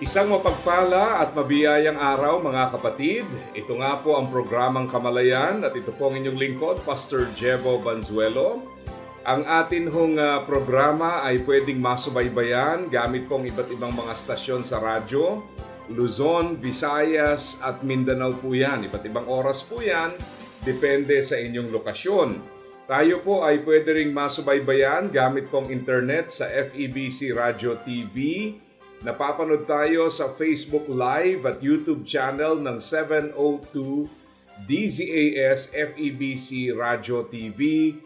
Isang mapagpala at mabiyayang araw mga kapatid. Ito nga po ang programang Kamalayan at ito po ang inyong lingkod, Pastor Jebo Banzuelo. Ang atin hong ah, programa ay pwedeng masubaybayan gamit pong iba't ibang mga stasyon sa radyo. Luzon, Visayas at Mindanao po yan. Iba't ibang oras po yan. Depende sa inyong lokasyon. Tayo po ay pwede ring masubaybayan gamit pong internet sa FEBC Radio TV. Napapanood tayo sa Facebook Live at YouTube channel ng 702 DZAS FEBC Radio TV.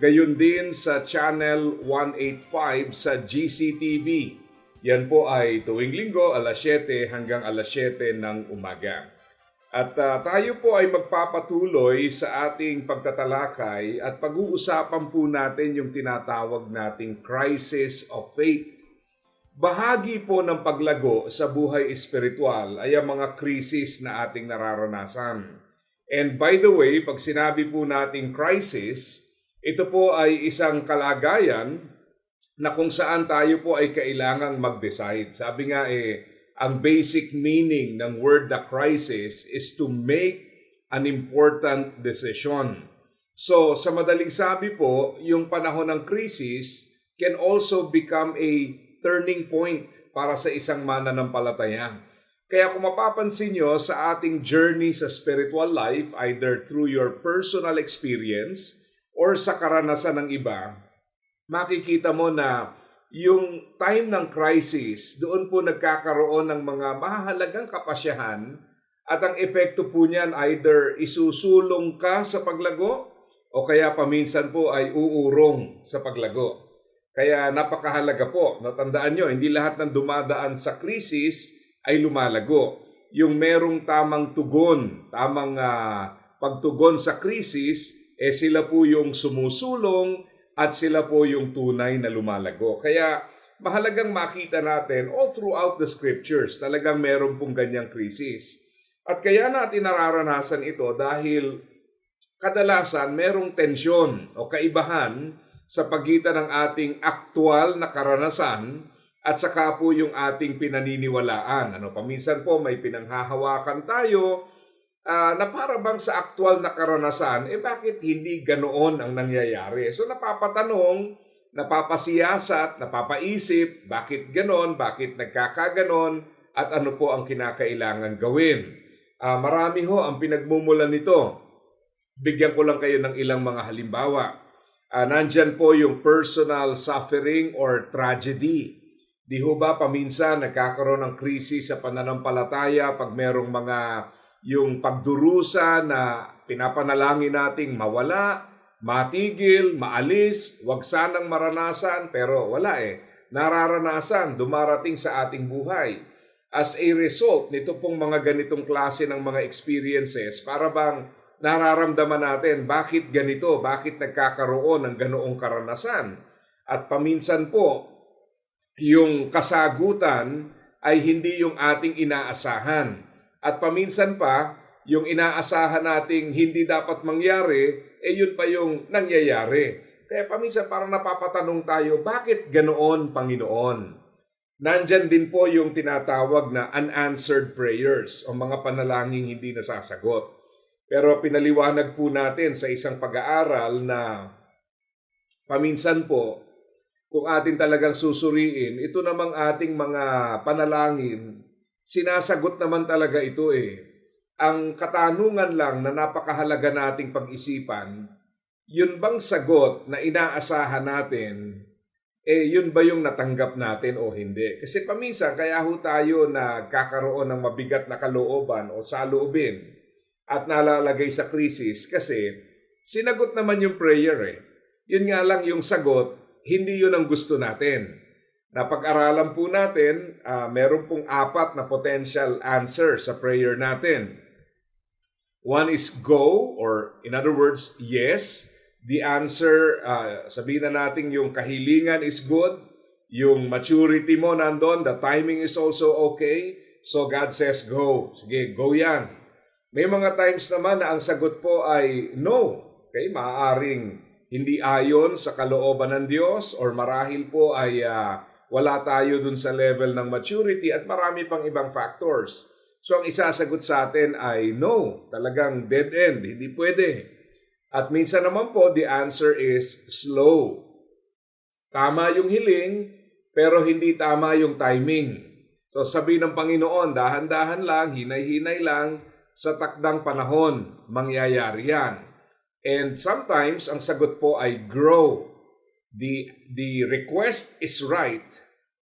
Gayon din sa channel 185 sa GCTV. Yan po ay tuwing linggo alas 7 hanggang alas 7 ng umaga. At ah, tayo po ay magpapatuloy sa ating pagtatalakay at pag-uusapan po natin yung tinatawag nating crisis of faith. Bahagi po ng paglago sa buhay espiritual ay ang mga krisis na ating nararanasan. And by the way, pag sinabi po nating crisis, ito po ay isang kalagayan na kung saan tayo po ay kailangang mag-decide. Sabi nga eh, ang basic meaning ng word na crisis is to make an important decision. So, sa madaling sabi po, yung panahon ng crisis can also become a turning point para sa isang mananampalataya. Kaya kung mapapansin nyo sa ating journey sa spiritual life, either through your personal experience or sa karanasan ng iba, makikita mo na yung time ng crisis, doon po nagkakaroon ng mga mahalagang kapasyahan at ang epekto po niyan either isusulong ka sa paglago o kaya paminsan po ay uurong sa paglago. Kaya napakahalaga po, natandaan nyo, hindi lahat ng dumadaan sa krisis ay lumalago. Yung merong tamang tugon, tamang ah, pagtugon sa krisis, eh sila po yung sumusulong at sila po yung tunay na lumalago. Kaya mahalagang makita natin all throughout the scriptures, talagang meron pong ganyang krisis. At kaya natin nararanasan ito dahil kadalasan merong tensyon o kaibahan sa pagitan ng ating aktual na karanasan at saka po yung ating pinaniniwalaan. Ano, paminsan po may pinanghahawakan tayo ah, na para bang sa aktual na karanasan, eh bakit hindi ganoon ang nangyayari? So napapatanong, napapasiyasat, napapaisip, bakit ganon, bakit nagkakaganon, at ano po ang kinakailangan gawin. Ah, marami ho ang pinagmumulan nito. Bigyan ko lang kayo ng ilang mga halimbawa. Ah, nandyan po yung personal suffering or tragedy. Di ho ba paminsan nagkakaroon ng krisis sa pananampalataya pag merong mga yung pagdurusa na pinapanalangin nating mawala, matigil, maalis, wag sanang maranasan, pero wala eh. Nararanasan, dumarating sa ating buhay. As a result nito pong mga ganitong klase ng mga experiences, para bang nararamdaman natin bakit ganito, bakit nagkakaroon ng ganoong karanasan. At paminsan po, yung kasagutan ay hindi yung ating inaasahan. At paminsan pa, yung inaasahan nating hindi dapat mangyari, eh yun pa yung nangyayari. Kaya paminsan parang napapatanong tayo, bakit ganoon, Panginoon? Nandyan din po yung tinatawag na unanswered prayers o mga panalangin hindi nasasagot. Pero pinaliwanag po natin sa isang pag-aaral na paminsan po, kung atin talagang susuriin, ito namang ating mga panalangin, sinasagot naman talaga ito eh. Ang katanungan lang na napakahalaga nating pag-isipan, yun bang sagot na inaasahan natin, eh yun ba yung natanggap natin o hindi? Kasi paminsan, kaya ho tayo nagkakaroon ng mabigat na kalooban o saloobin at nalalagay sa krisis kasi sinagot naman yung prayer eh. Yun nga lang yung sagot, hindi yun ang gusto natin. Napag-aralan po natin, ah, meron pong apat na potential answer sa prayer natin. One is go, or in other words, yes. The answer, ah, sabihin na natin yung kahilingan is good, yung maturity mo nandun, the timing is also okay. So God says go. Sige, go yan. May mga times naman na ang sagot po ay no. Okay, maaaring hindi ayon sa kalooban ng Diyos or marahil po ay ah, wala tayo dun sa level ng maturity at marami pang ibang factors. So ang isasagot sa atin ay no, talagang dead end, hindi pwede. At minsan naman po, the answer is slow. Tama yung hiling, pero hindi tama yung timing. So sabi ng Panginoon, dahan-dahan lang, hinay-hinay lang, sa takdang panahon, mangyayari yan. And sometimes, ang sagot po ay grow. The, the request is right,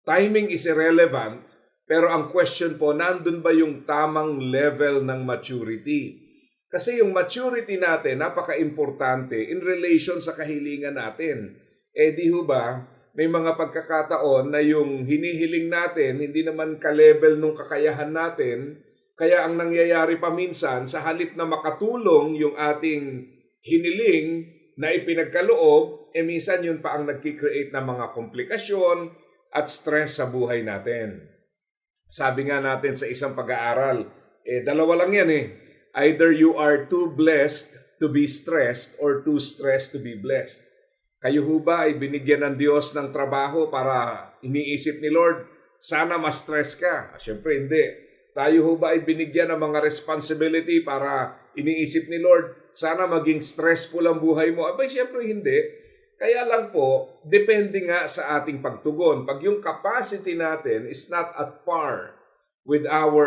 timing is irrelevant, pero ang question po, nandun ba yung tamang level ng maturity? Kasi yung maturity natin, napaka-importante in relation sa kahilingan natin. Eh di ho ba, may mga pagkakataon na yung hinihiling natin, hindi naman ka-level nung kakayahan natin, kaya ang nangyayari pa minsan, sa halip na makatulong yung ating hiniling na ipinagkaloob, eh minsan yun pa ang nagkikreate ng mga komplikasyon at stress sa buhay natin. Sabi nga natin sa isang pag-aaral, eh dalawa lang yan eh. Either you are too blessed to be stressed or too stressed to be blessed. Kayo ho ba ay binigyan ng Diyos ng trabaho para iniisip ni Lord, sana mas stress ka? Siyempre hindi. Tayo ho ba ay binigyan ng mga responsibility para iniisip ni Lord, sana maging stressful ang buhay mo? Abay, siyempre hindi. Kaya lang po, depende nga sa ating pagtugon. Pag yung capacity natin is not at par with our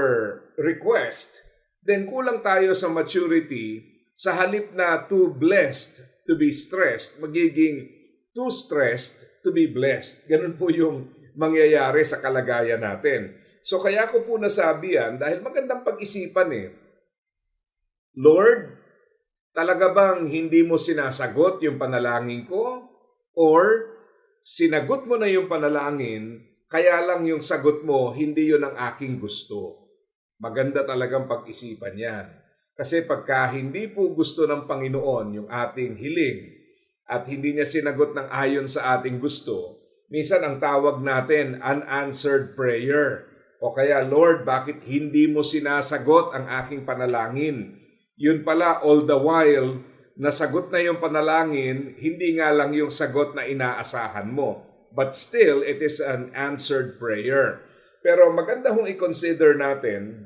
request, then kulang tayo sa maturity sa halip na too blessed to be stressed, magiging too stressed to be blessed. Ganun po yung mangyayari sa kalagayan natin. So kaya ko po nasabi yan dahil magandang pag-isipan eh. Lord, talaga bang hindi mo sinasagot yung panalangin ko? Or sinagot mo na yung panalangin, kaya lang yung sagot mo, hindi yun ang aking gusto. Maganda talagang pag-isipan yan. Kasi pagka hindi po gusto ng Panginoon yung ating hiling at hindi niya sinagot ng ayon sa ating gusto, minsan ang tawag natin unanswered prayer. O kaya, Lord, bakit hindi mo sinasagot ang aking panalangin? Yun pala, all the while, nasagot na yung panalangin, hindi nga lang yung sagot na inaasahan mo. But still, it is an answered prayer. Pero maganda hong i-consider natin,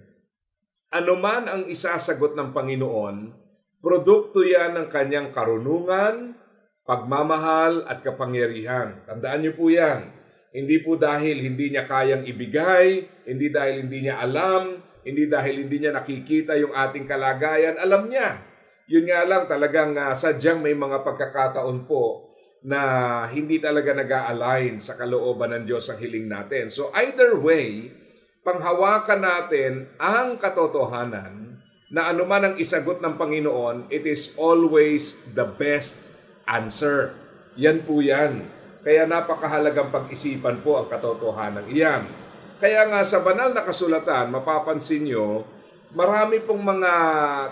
ano man ang isasagot ng Panginoon, produkto yan ng kanyang karunungan, pagmamahal at kapangyarihan. Tandaan niyo po yan. Hindi po dahil hindi niya kayang ibigay, hindi dahil hindi niya alam, hindi dahil hindi niya nakikita yung ating kalagayan, alam niya. Yun nga lang talagang uh, sadyang may mga pagkakataon po na hindi talaga nag align sa kalooban ng Diyos ang hiling natin. So either way, panghawakan natin ang katotohanan na anuman ang isagot ng Panginoon, it is always the best answer. Yan po yan. Kaya napakahalagang pag-isipan po ang katotohanan iyan. Kaya nga sa banal na kasulatan, mapapansin nyo, marami pong mga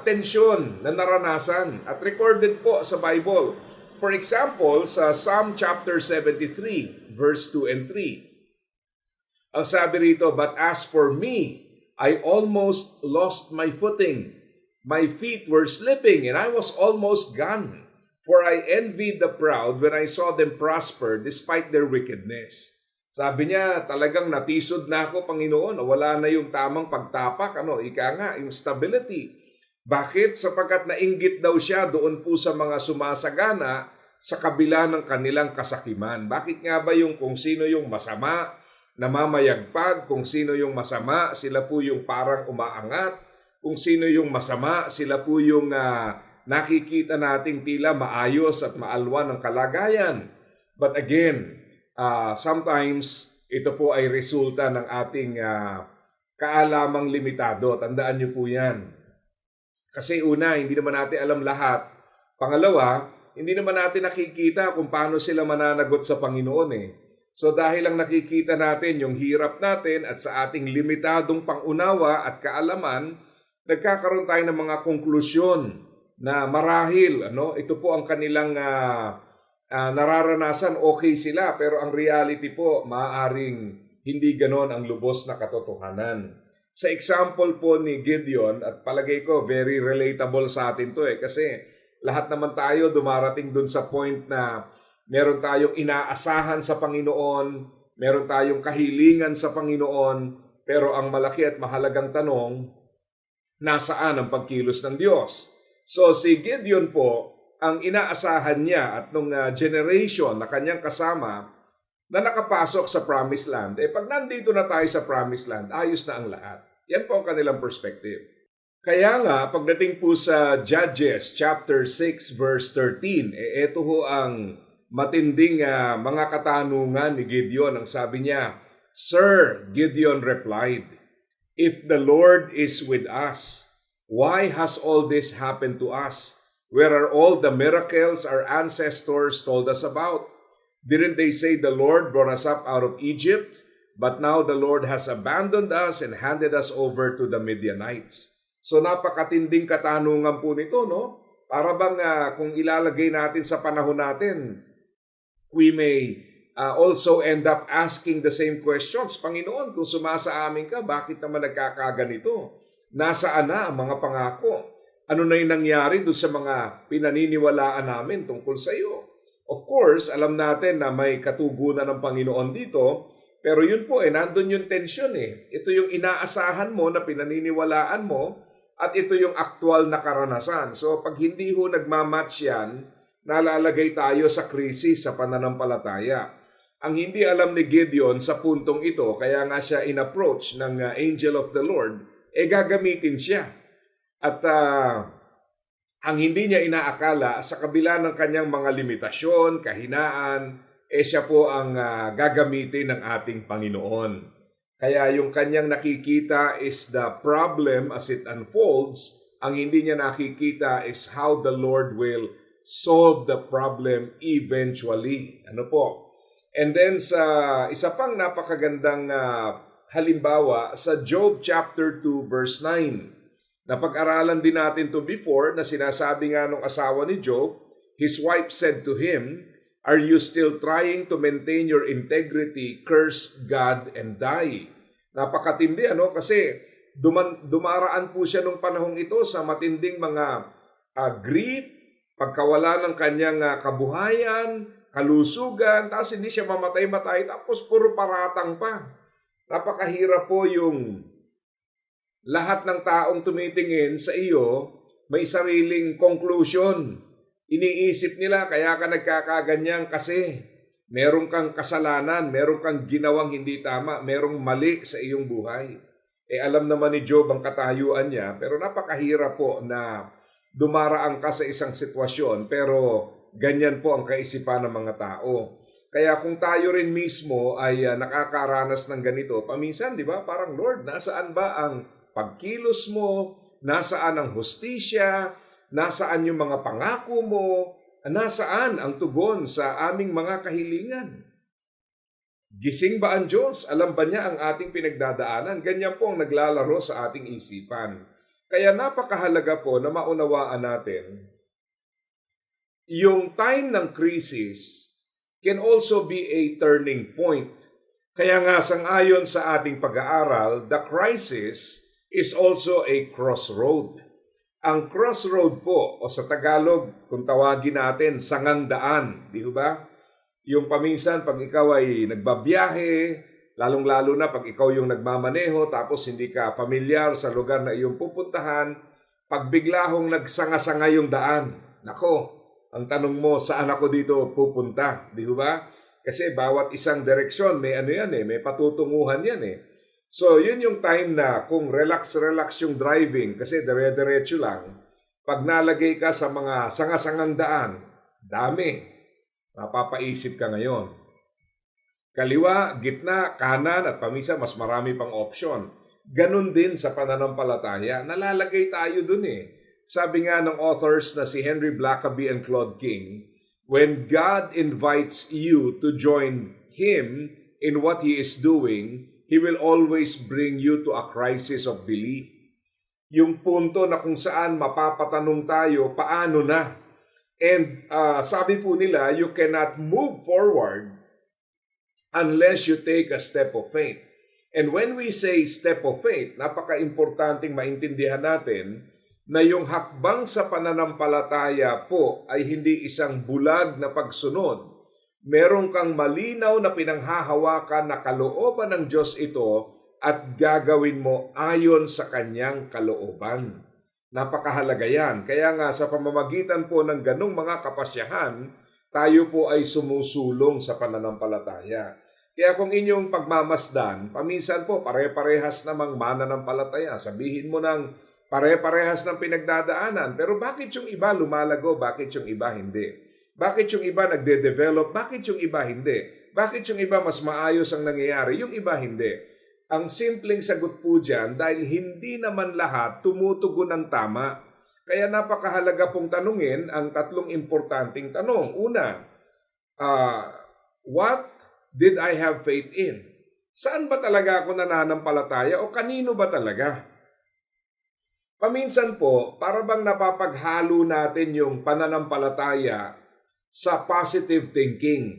tensyon na naranasan at recorded po sa Bible. For example, sa Psalm chapter 73, verse 2 and 3. Ang sabi rito, But as for me, I almost lost my footing. My feet were slipping and I was almost gone. For I envied the proud when I saw them prosper despite their wickedness. Sabi niya, talagang natisod na ako, Panginoon. Wala na yung tamang pagtapak. Ano, ika nga, yung stability. Bakit? Sapagkat nainggit daw siya doon po sa mga sumasagana sa kabila ng kanilang kasakiman. Bakit nga ba yung kung sino yung masama, namamayagpag, kung sino yung masama, sila po yung parang umaangat, kung sino yung masama, sila po yung uh, nakikita nating tila maayos at maalwan ang kalagayan. But again, uh, sometimes ito po ay resulta ng ating uh, kaalamang limitado. Tandaan niyo po yan. Kasi una, hindi naman natin alam lahat. Pangalawa, hindi naman natin nakikita kung paano sila mananagot sa Panginoon eh. So dahil lang nakikita natin yung hirap natin at sa ating limitadong pangunawa at kaalaman, nagkakaroon tayo ng mga konklusyon na marahil ano, ito po ang kanilang ah, ah, nararanasan, okay sila, pero ang reality po, maaaring hindi ganon ang lubos na katotohanan. Sa example po ni Gideon, at palagay ko very relatable sa atin to eh, kasi lahat naman tayo dumarating dun sa point na meron tayong inaasahan sa Panginoon, meron tayong kahilingan sa Panginoon, pero ang malaki at mahalagang tanong, nasaan ang pagkilos ng Diyos? So si Gideon po, ang inaasahan niya at nung uh, generation na kanyang kasama na nakapasok sa promised land, eh pag nandito na tayo sa promised land, ayos na ang lahat. Yan po ang kanilang perspective. Kaya nga, pagdating po sa Judges chapter 6 verse 13, eh ito ho ang matinding uh, mga katanungan ni Gideon. Ang sabi niya, Sir, Gideon replied, If the Lord is with us, why has all this happened to us? Where are all the miracles our ancestors told us about? Didn't they say the Lord brought us up out of Egypt? But now the Lord has abandoned us and handed us over to the Midianites. So napakatinding katanungan po nito, no? Para bang uh, kung ilalagay natin sa panahon natin, we may uh, also end up asking the same questions. Panginoon, kung sumasa amin ka, bakit naman nagkakaganito? Nasaan na ang mga pangako? Ano na yung nangyari doon sa mga pinaniniwalaan namin tungkol sa iyo? Of course, alam natin na may katugunan ng Panginoon dito, pero yun po eh, nandun yung tension eh. Ito yung inaasahan mo na pinaniniwalaan mo at ito yung aktual na karanasan. So pag hindi ho nagmamatch yan, nalalagay tayo sa krisis sa pananampalataya. Ang hindi alam ni Gideon sa puntong ito, kaya nga siya in-approach ng uh, angel of the Lord, eh gagamitin siya. At uh, ang hindi niya inaakala, sa kabila ng kanyang mga limitasyon, kahinaan, eh siya po ang uh, gagamitin ng ating Panginoon. Kaya yung kanyang nakikita is the problem as it unfolds. Ang hindi niya nakikita is how the Lord will solve the problem eventually. Ano po? And then sa isa pang napakagandang uh, halimbawa sa Job chapter 2 verse 9. Napag-aralan din natin to before na sinasabi nga nung asawa ni Job, his wife said to him, Are you still trying to maintain your integrity? Curse God and die. Napakatindi ano kasi duman, dumaraan po siya nung panahong ito sa matinding mga uh, grief, pagkawala ng kanyang uh, kabuhayan, kalusugan, tapos hindi siya mamatay-matay, tapos puro paratang pa. Napakahirap po yung lahat ng taong tumitingin sa iyo may sariling conclusion. Iniisip nila kaya ka nagkakaganyan kasi meron kang kasalanan, meron kang ginawang hindi tama, merong mali sa iyong buhay. Eh alam naman ni Job ang katayuan niya, pero napakahirap po na dumaraan ka sa isang sitwasyon, pero ganyan po ang kaisipan ng mga tao. Kaya kung tayo rin mismo ay uh, nakakaranas ng ganito, paminsan, di ba, parang Lord, nasaan ba ang pagkilos mo, nasaan ang hustisya, nasaan yung mga pangako mo, nasaan ang tugon sa aming mga kahilingan. Gising ba ang Diyos? Alam ba niya ang ating pinagdadaanan? Ganyan po ang naglalaro sa ating isipan. Kaya napakahalaga po na maunawaan natin yung time ng crisis can also be a turning point. Kaya nga sangayon sa ating pag-aaral, the crisis is also a crossroad. Ang crossroad po, o sa Tagalog, kung tawagin natin, sangandaan, di ba? Yung paminsan, pag ikaw ay nagbabiyahe, lalong-lalo na pag ikaw yung nagmamaneho, tapos hindi ka familiar sa lugar na iyong pupuntahan, pag bigla hong nagsanga-sanga yung daan, nako, ang tanong mo, saan ako dito pupunta? Di ba? Kasi bawat isang direksyon, may ano yan eh, may patutunguhan yan eh. So, yun yung time na kung relax-relax yung driving kasi dire-diretso lang, pag nalagay ka sa mga sangasangang daan, dami. Mapapaisip ka ngayon. Kaliwa, gitna, kanan at pamisa mas marami pang option. Ganon din sa pananampalataya. Nalalagay tayo dun eh. Sabi nga ng authors na si Henry Blackaby and Claude King, when God invites you to join Him in what He is doing, He will always bring you to a crisis of belief. Yung punto na kung saan mapapatanong tayo, paano na? And uh, sabi po nila, you cannot move forward unless you take a step of faith. And when we say step of faith, napaka-importanting maintindihan natin na yung hakbang sa pananampalataya po ay hindi isang bulag na pagsunod. Meron kang malinaw na pinanghahawakan na kalooban ng Diyos ito at gagawin mo ayon sa kanyang kalooban. Napakahalaga yan. Kaya nga sa pamamagitan po ng ganong mga kapasyahan, tayo po ay sumusulong sa pananampalataya. Kaya kung inyong pagmamasdan, paminsan po pare-parehas namang mananampalataya. Sabihin mo ng pare-parehas ng pinagdadaanan. Pero bakit yung iba lumalago? Bakit yung iba hindi? Bakit yung iba nagde-develop? Bakit yung iba hindi? Bakit yung iba mas maayos ang nangyayari? Yung iba hindi. Ang simpleng sagot po dyan, dahil hindi naman lahat tumutugon ng tama. Kaya napakahalaga pong tanungin ang tatlong importanteng tanong. Una, uh, what did I have faith in? Saan ba talaga ako nananampalataya o kanino ba talaga? Paminsan po, para bang napapaghalo natin yung pananampalataya sa positive thinking.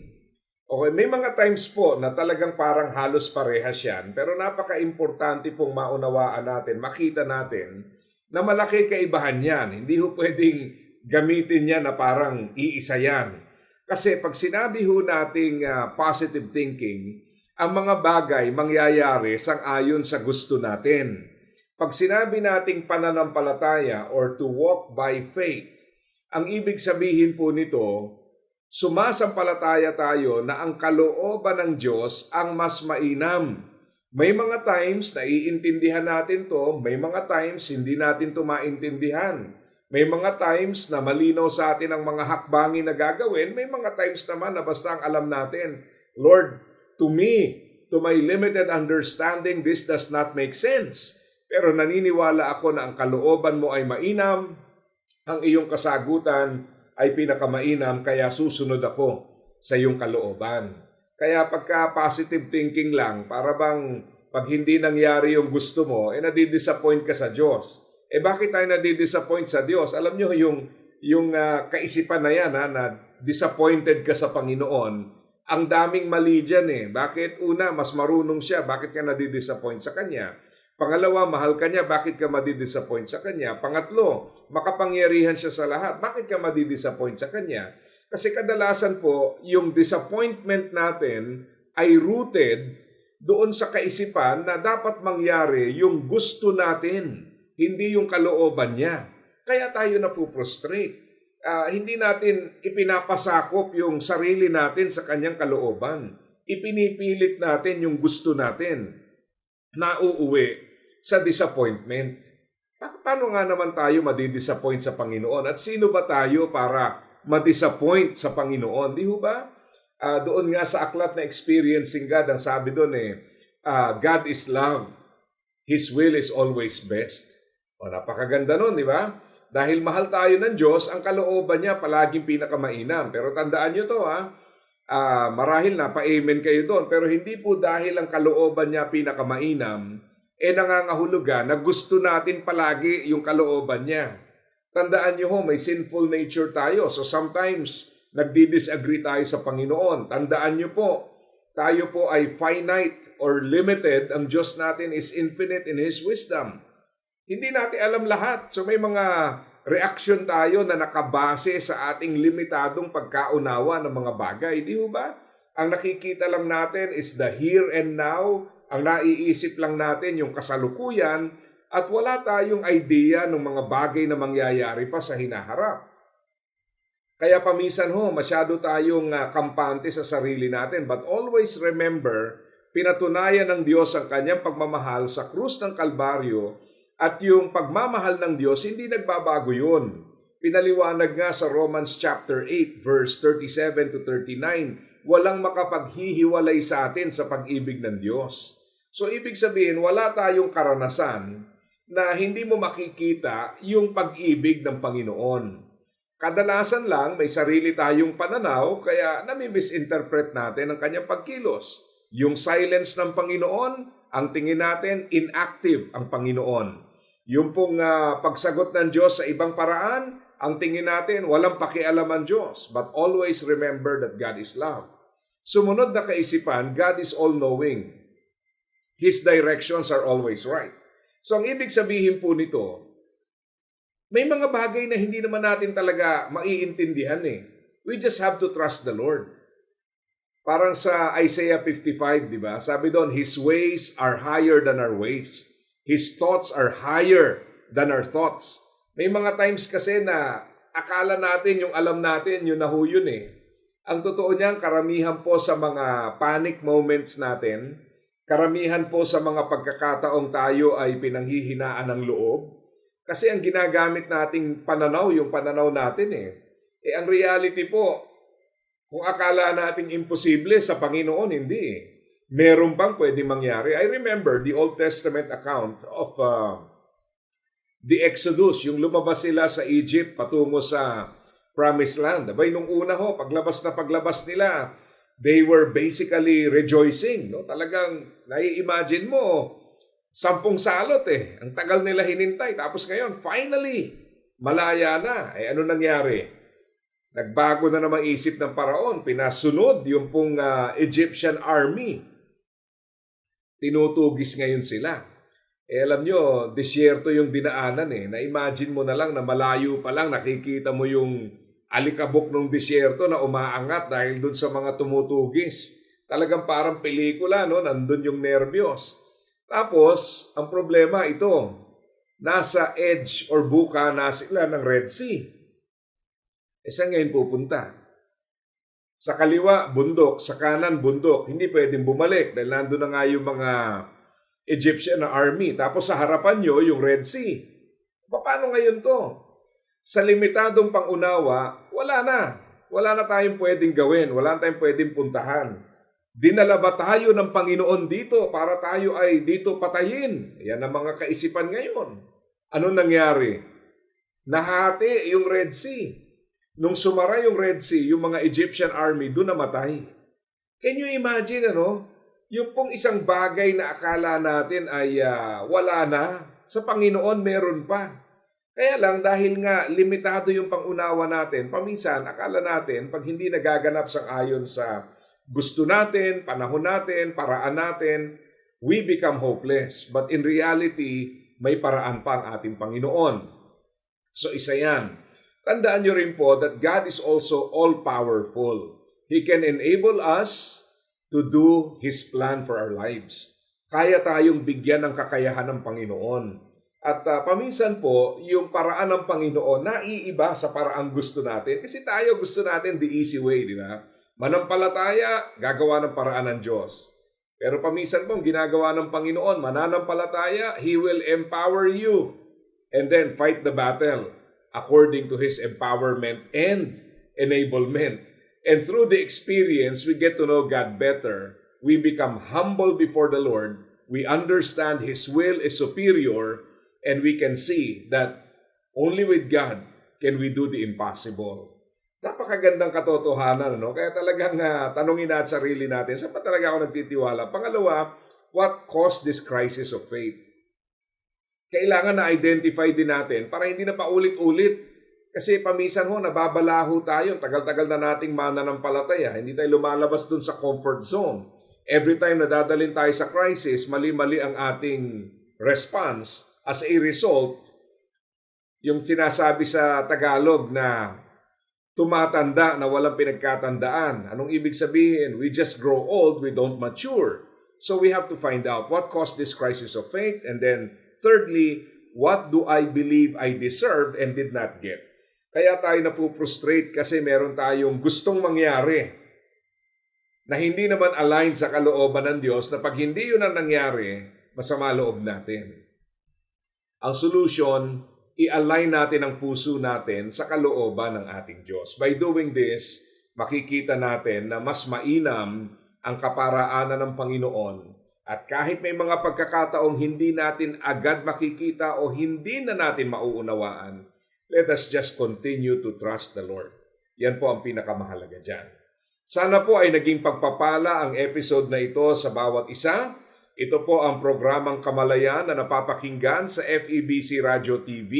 Okay, may mga times po na talagang parang halos parehas yan, pero napaka-importante pong maunawaan natin, makita natin na malaki kaibahan yan. Hindi ho pwedeng gamitin yan na parang iisa yan. Kasi pag sinabi ho nating uh, positive thinking, ang mga bagay mangyayari sang ayon sa gusto natin. Pag sinabi nating pananampalataya or to walk by faith, ang ibig sabihin po nito, sumasampalataya tayo na ang kalooban ng Diyos ang mas mainam. May mga times na iintindihan natin to, may mga times hindi natin to maintindihan. May mga times na malinaw sa atin ang mga hakbangin na gagawin, may mga times naman na basta ang alam natin, Lord, to me, to my limited understanding, this does not make sense. Pero naniniwala ako na ang kalooban mo ay mainam, ang iyong kasagutan ay pinakamainam, kaya susunod ako sa iyong kalooban. Kaya pagka positive thinking lang, para bang pag hindi nangyari yung gusto mo, eh nadidisappoint ka sa Diyos. Eh bakit tayo nadidisappoint sa Diyos? Alam nyo yung, yung uh, kaisipan na yan, ha, na disappointed ka sa Panginoon, ang daming mali dyan eh. Bakit? Una, mas marunong siya. Bakit ka nadidisappoint sa Kanya? Pangalawa, mahal ka niya, bakit ka madidisappoint sa kanya? Pangatlo, makapangyarihan siya sa lahat, bakit ka madidisappoint sa kanya? Kasi kadalasan po, yung disappointment natin ay rooted doon sa kaisipan na dapat mangyari yung gusto natin, hindi yung kalooban niya. Kaya tayo na po frustrate. Uh, hindi natin ipinapasakop yung sarili natin sa kanyang kalooban. Ipinipilit natin yung gusto natin na uuwi sa disappointment. Pa- paano nga naman tayo madidisappoint sa Panginoon? At sino ba tayo para madisappoint sa Panginoon? Di ba? Uh, doon nga sa aklat na experiencing God, ang sabi doon eh, uh, God is love. His will is always best. O napakaganda nun, di ba? Dahil mahal tayo ng Diyos, ang kalooban niya palaging pinakamainam. Pero tandaan niyo to ha, uh, marahil na pa-amen kayo doon. Pero hindi po dahil ang kalooban niya pinakamainam, eh nangangahulugan na gusto natin palagi yung kalooban niya. Tandaan niyo ho, may sinful nature tayo. So sometimes, nagdi-disagree tayo sa Panginoon. Tandaan niyo po, tayo po ay finite or limited. Ang Diyos natin is infinite in His wisdom. Hindi natin alam lahat. So may mga reaksyon tayo na nakabase sa ating limitadong pagkaunawa ng mga bagay. Di ba? Ang nakikita lang natin is the here and now. Ang naiisip lang natin yung kasalukuyan at wala tayong idea ng mga bagay na mangyayari pa sa hinaharap. Kaya paminsan ho, masyado tayong uh, kampante sa sarili natin. But always remember, pinatunayan ng Diyos ang kanyang pagmamahal sa krus ng Kalbaryo at yung pagmamahal ng Diyos, hindi nagbabago yun. Pinaliwanag nga sa Romans chapter 8 verse 37 to 39, walang makapaghihiwalay sa atin sa pag-ibig ng Diyos. So ibig sabihin, wala tayong karanasan na hindi mo makikita yung pag-ibig ng Panginoon. Kadalasan lang may sarili tayong pananaw kaya nami-misinterpret natin ang kanyang pagkilos. Yung silence ng Panginoon, ang tingin natin inactive ang Panginoon. Yung pong ah, pagsagot ng Diyos sa ibang paraan, ang tingin natin walang pakialam ang Diyos. But always remember that God is love. Sumunod na kaisipan, God is all-knowing. His directions are always right. So ang ibig sabihin po nito, may mga bagay na hindi naman natin talaga maiintindihan eh. We just have to trust the Lord. Parang sa Isaiah 55, di ba? Sabi doon, His ways are higher than our ways. His thoughts are higher than our thoughts. May mga times kasi na akala natin yung alam natin, yun na ho yun eh. Ang totoo niyan, karamihan po sa mga panic moments natin, karamihan po sa mga pagkakataong tayo ay pinanghihinaan ng loob, kasi ang ginagamit nating pananaw, yung pananaw natin eh. Eh ang reality po, kung akala nating imposible sa Panginoon, hindi eh. Meron pang pwede mangyari. I remember the Old Testament account of uh, the Exodus, yung lumabas sila sa Egypt patungo sa Promised Land. Abay, nung una ho, paglabas na paglabas nila, they were basically rejoicing. No? Talagang, nai-imagine mo, sampung salot eh. Ang tagal nila hinintay. Tapos ngayon, finally, malaya na. Eh ano nangyari? Nagbago na naman isip ng paraon. Pinasunod yung pong ah, Egyptian army. Tinutugis ngayon sila. Eh alam nyo, disyerto yung dinaanan eh. Na-imagine mo na lang na malayo pa lang nakikita mo yung alikabok ng disyerto na umaangat dahil dun sa mga tumutugis. Talagang parang pelikula, no? Nandun yung nervyos. Tapos, ang problema ito, nasa edge or buka na sila ng Red Sea. E saan ngayon pupunta? Sa kaliwa, bundok. Sa kanan, bundok. Hindi pwedeng bumalik dahil nandun na nga yung mga Egyptian na army. Tapos sa harapan nyo, yung Red Sea. Paano ngayon to? Sa limitadong pangunawa, wala na. Wala na tayong pwedeng gawin. Wala na tayong pwedeng puntahan. Dinala ba tayo ng Panginoon dito para tayo ay dito patayin? Yan ang mga kaisipan ngayon. Ano nangyari? Nahati yung Red Sea. Nung sumara yung Red Sea, yung mga Egyptian army doon namatay. Can you imagine ano? Yung pong isang bagay na akala natin ay ah, wala na, sa Panginoon meron pa. Kaya lang dahil nga limitado yung pangunawa natin, paminsan akala natin pag hindi nagaganap sang ayon sa gusto natin, panahon natin, paraan natin, we become hopeless. But in reality, may paraan pa ang ating Panginoon. So isa yan. Tandaan nyo rin po that God is also all-powerful. He can enable us to do His plan for our lives. Kaya tayong bigyan ng kakayahan ng Panginoon. At ah, paminsan po, yung paraan ng Panginoon naiiba sa paraang gusto natin. Kasi tayo gusto natin the easy way, di ba? Manampalataya, gagawa ng paraan ng Diyos. Pero paminsan po, ginagawa ng Panginoon, mananampalataya, He will empower you. And then fight the battle according to His empowerment and enablement. And through the experience, we get to know God better. We become humble before the Lord. We understand His will is superior. And we can see that only with God can we do the impossible. Napakagandang katotohanan, no? Kaya talagang uh, tanungin natin sarili natin, saan ba talaga ako nagtitiwala? Pangalawa, what caused this crisis of faith? Kailangan na-identify din natin para hindi na paulit-ulit. Kasi pamisan ho, nababalaho tayo. Tagal-tagal na nating mananampalataya. Hindi tayo lumalabas dun sa comfort zone. Every time na dadalhin tayo sa crisis, mali-mali ang ating response. As a result, yung sinasabi sa Tagalog na tumatanda na walang pinagkatandaan. Anong ibig sabihin? We just grow old, we don't mature. So we have to find out what caused this crisis of faith and then thirdly, what do I believe I deserved and did not get? Kaya tayo napuprostrate kasi meron tayong gustong mangyari na hindi naman align sa kalooban ng Diyos na pag hindi yun ang nangyari, masama loob natin. Ang solution, i-align natin ang puso natin sa kalooban ng ating Diyos. By doing this, makikita natin na mas mainam ang kaparaanan ng Panginoon. At kahit may mga pagkakataong hindi natin agad makikita o hindi na natin mauunawaan, let us just continue to trust the Lord. Yan po ang pinakamahalaga dyan. Sana po ay naging pagpapala ang episode na ito sa bawat isa. Ito po ang programang Kamalayan na napapakinggan sa FEBC Radio TV.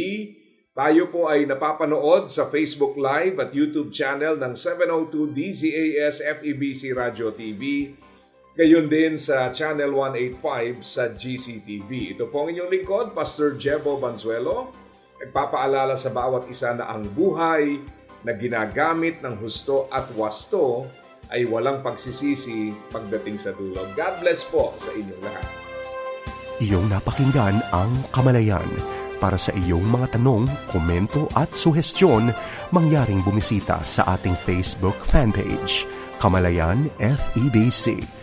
Tayo po ay napapanood sa Facebook Live at YouTube channel ng 702 DZAS FEBC Radio TV. Gayon din sa Channel 185 sa GCTV. Ito po ang inyong lingkod, Pastor Jebo Banzuelo. Nagpapaalala sa bawat isa na ang buhay na ginagamit ng husto at wasto ay walang pagsisisi pagdating sa dulo. God bless po sa inyong lahat. Iyong napakinggan ang Kamalayan. Para sa iyong mga tanong, komento at suhestyon, mangyaring bumisita sa ating Facebook fanpage, Kamalayan FEBC